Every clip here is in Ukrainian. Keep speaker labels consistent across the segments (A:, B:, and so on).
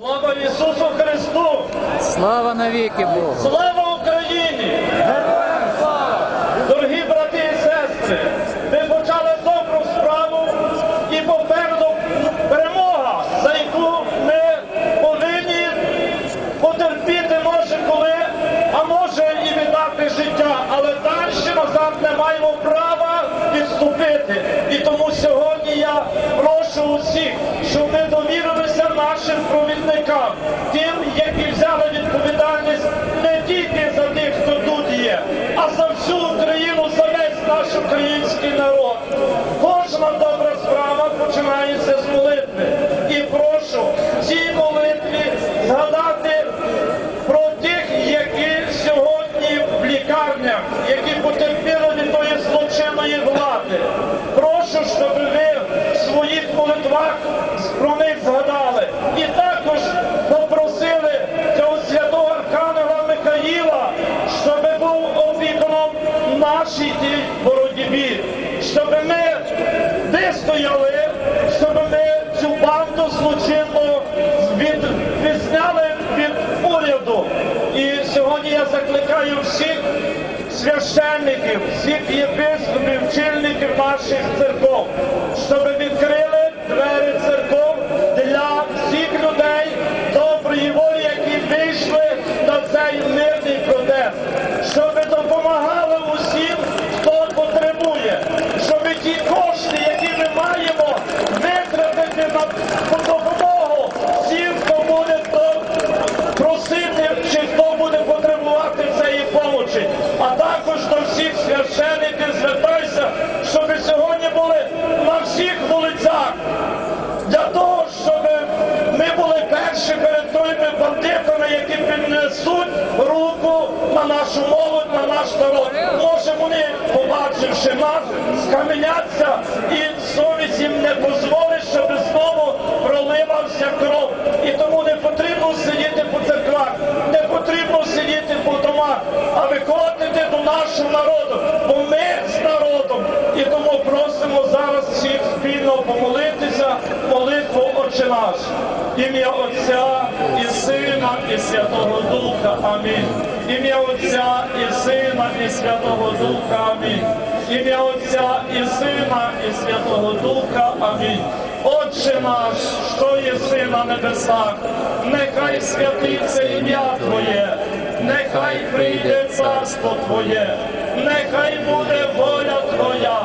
A: Слава Ісусу Христу!
B: Слава навіки Богу!
A: Слава Україні! Героям слава! Дорогі брати і сестри! Ви почали добру справу і попереду перемога, за яку ми повинні потерпіти може коли, а може і віддати життя. Але далі назад не маємо права відступити. І тому сьогодні я прошу усіх, щоб ми довірилися нашим провідникам, тим, які взяли відповідальність не тільки за тих, хто тут є, а за всю Україну, за весь наш український народ. Кожна добра справа починається з молитви. І прошу в цій молитві згадати про тих, які сьогодні в лікарнях, які потерпіли від тої злочинної влади. Прошу, щоб ви в своїх молитвах про них згадали. І також попросили цього святого Архангела Михаїла, щоб був опікуном нашій тій боротьбі, щоб ми вистояли, щоб ми цю банду злочинну від, відзняли від уряду. І сьогодні я закликаю всіх священників, всіх єпископів, чільників наших церков, щоб відкрили двері церков для всіх людей доброї волі, які вийшли на цей мирний протест, щоб допомагали усім, хто потребує, щоб ті кошти, які ми маємо, витратити на допомогу всім, хто буде то просити, чи хто буде потребувати цієї помочі. А також до всіх священиків звертаюся, щоб сьогодні були на всіх для того, щоб ми були перші перед тими бандитами, які піднесуть руку на нашу молодь, на наш народ. Може вони, побачивши нас, скам'яняться і Ім'я Отця і Сина, і Святого Духа. Амінь. Ім'я Отця і Сина, і Святого Духа. Амінь. Ім'я Отця і Сина, і Святого Духа. Амінь. Отче наш, що єси на небесах, нехай святиться ім'я Твоє, нехай прийде царство Твоє, нехай буде воля Твоя,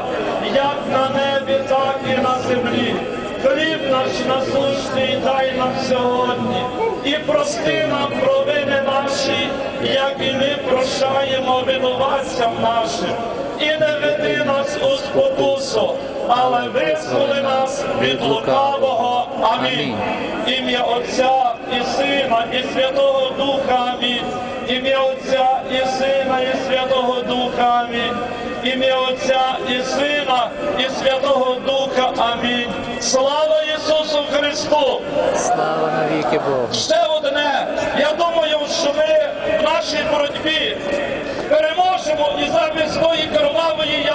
A: Наш насущний дай нам сьогодні, і прости нам провини наші, як і ми прощаємо винуватцям нашим. І не веди нас у спокусу, але визволи нас від лукавого. Амінь. Ім'я Отця і Сина, і Святого Духа. Амінь. Ім'я Отця і Сина, і Святого Духа. Амінь. Ім'я Отця і Сина, і Святого Духа. Амінь. Слава Христу!
B: Слава навіки Богу!
A: Ще одне, я думаю, що ми в нашій боротьбі переможемо і замість тої кровавої ялинки